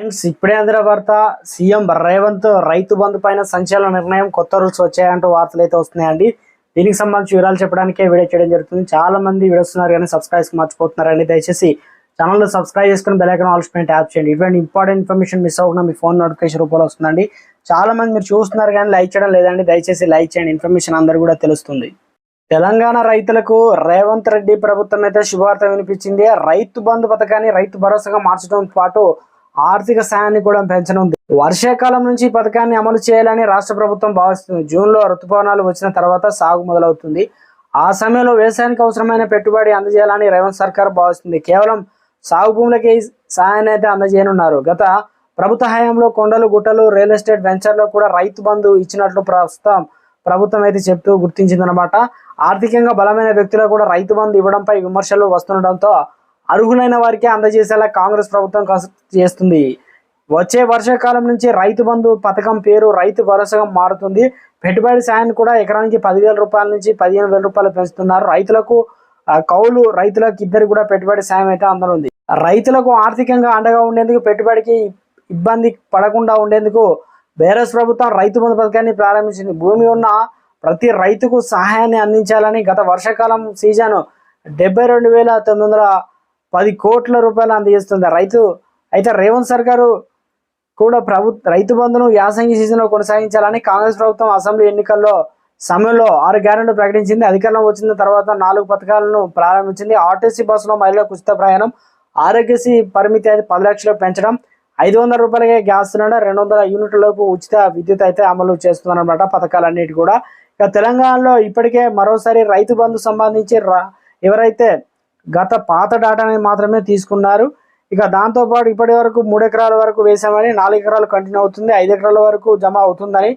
Friends ఇప్పుడే అందిన వార్త సీఎం రేవంత్ రైతు బంధు పైన సంచలన నిర్ణయం కొత్త రూల్స్ వచ్చాయంటూ వార్తలు అయితే వస్తున్నాయండి. దీనికి సంబంధించి వివరాలు చెప్పడానికే వీడియో చేయడం జరుగుతుంది. చాలా మంది వీడియోస్తున్నారు కానీ సబ్స్క్రైబ్స్ మర్చిపోతున్నారండి. దయచేసి ఛానల్ సబ్స్క్రైబ్ చేసుకుని బెలైకన్ ఐకాన్ ఆల్స్ పైన ట్యాప్ చేయండి. ఇటువంటి ఇంపార్టెంట్ ఇన్ఫర్మేషన్ మిస్ అవ్వకుండా మీ ఫోన్ నోటిఫికేషన్ రూపంలో వస్తుందండి. చాలా మంది మీరు చూస్తున్నారు కానీ లైక్ చేయడం లేదండి. దయచేసి లైక్ చేయండి. ఇన్ఫర్మేషన్ అందరు కూడా తెలుస్తుంది. తెలంగాణ రైతులకు రేవంత్ రెడ్డి ప్రభుత్వం అయితే శుభవార్త వినిపించింది. రైతు బంధు పథకాన్ని రైతు భరోసాగా మార్చడంతో పాటు ఆర్థిక సాయాన్ని కూడా పెంచనుంది. వర్షాకాలం నుంచి ఈ పథకాన్ని అమలు చేయాలని రాష్ట్ర ప్రభుత్వం భావిస్తుంది. జూన్లో ఋతుపవనాలు వచ్చిన తర్వాత సాగు మొదలవుతుంది. ఆ సమయంలో వ్యవసాయానికి అవసరమైన పెట్టుబడి అందజేయాలని రేవంత్ సర్కార్ భావిస్తుంది. కేవలం సాగు భూములకే సాయాన్ని అయితే అందజేయనున్నారు. గత ప్రభుత్వ హయాంలో కొండలు గుట్టలు రియల్ ఎస్టేట్ వెంచర్లో కూడా రైతు బంధు ఇచ్చినట్లు ప్రస్తుతం ప్రభుత్వం అయితే చెప్తూ గుర్తించిందనమాట ఆర్థికంగా బలమైన వ్యక్తులకు కూడా రైతు బంధు ఇవ్వడంపై విమర్శలు వస్తుండటంతో అర్హులైన వారికి అందజేసేలా కాంగ్రెస్ ప్రభుత్వం చేస్తుంది. వచ్చే వర్షాకాలం నుంచి రైతు బంధు పథకం పేరు రైతు భరోసాగా మారుతుంది. పెట్టుబడి సాయాన్ని కూడా ఎకరానికి పదివేల రూపాయల నుంచి పదిహేను వేల రూపాయలు పెంచుతున్నారు. రైతులకు కౌలు రైతులకు ఇద్దరు కూడా పెట్టుబడి సాయం అయితే అందనుంది. రైతులకు ఆర్థికంగా అండగా ఉండేందుకు పెట్టుబడికి ఇబ్బంది పడకుండా ఉండేందుకు బీఆర్ఎస్ ప్రభుత్వం రైతు బంధు పథకాన్ని ప్రారంభించింది. భూమి ఉన్న ప్రతి రైతుకు సహాయాన్ని అందించాలని గత వర్షాకాలం సీజన్ డెబ్బై రెండు వేల తొమ్మిది వందల పది కోట్ల రూపాయలు అందజేస్తుంది రైతు అయితే రేవంత్ సర్కారు కూడా ప్రభు రైతు బంధును యాసంగి సీజన్లో కొనసాగించాలని కాంగ్రెస్ ప్రభుత్వం అసెంబ్లీ ఎన్నికల్లో సమయంలో ఆరు గ్యారెంటీ ప్రకటించింది. అధికారంలో వచ్చిన తర్వాత నాలుగు పథకాలను ప్రారంభించింది. ఆర్టీసీ బస్సులో మహిళలకు ఉచిత ప్రయాణం ఆరోగ్యశ్రీ పరిమితి అయితే పది లక్షలు పెంచడం ఐదు వందల రూపాయలకే గ్యాస్ సిలిండర్ రెండు వందల యూనిట్లలోపు ఉచిత విద్యుత్ అయితే అమలు చేస్తుందన్నమాట పథకాలన్నిటి కూడా. ఇక తెలంగాణలో ఇప్పటికే మరోసారి రైతు బంధు సంబంధించి రా- ఎవరైతే గత పాత డాటాని మాత్రమే తీసుకున్నారు. ఇక దాంతోపాటు ఇప్పటి వరకు మూడు ఎకరాల వరకు వేసామని నాలుగు ఎకరాలు కంటిన్యూ అవుతుంది ఐదు ఎకరాల వరకు జమ అవుతుందని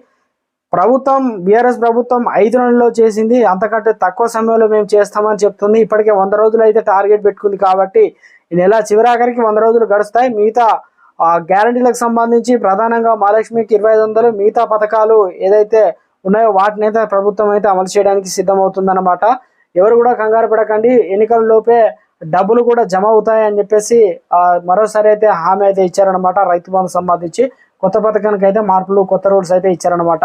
ప్రభుత్వం బీఆర్ఎస్ ప్రభుత్వం ఐదు నెలల్లో చేసింది. అంతకంటే తక్కువ సమయంలో మేము చేస్తామని చెప్తుంది. ఇప్పటికే వంద రోజులు అయితే టార్గెట్ పెట్టుకుంది కాబట్టి ఈ నెల చివరాఖరికి వంద రోజులు గడుస్తాయి. మిగతా ఆ గ్యారంటీలకు సంబంధించి ప్రధానంగా మహాలక్ష్మికి ఇరవై ఐదు వందలు మిగతా పథకాలు ఏదైతే ఉన్నాయో వాటిని అయితే ప్రభుత్వం అయితే అమలు చేయడానికి సిద్ధమవుతుందన్నమాట. ఎవరు కూడా కంగారు పడకండి. ఎన్నికల లోపే డబ్బులు కూడా జమ అవుతాయి అని చెప్పేసి మరోసారి అయితే హామీ అయితే ఇచ్చారనమాట రైతు బంధు సంబంధించి కొత్త పథకానికి అయితే మార్పులు కొత్త రూల్స్ అయితే ఇచ్చారనమాట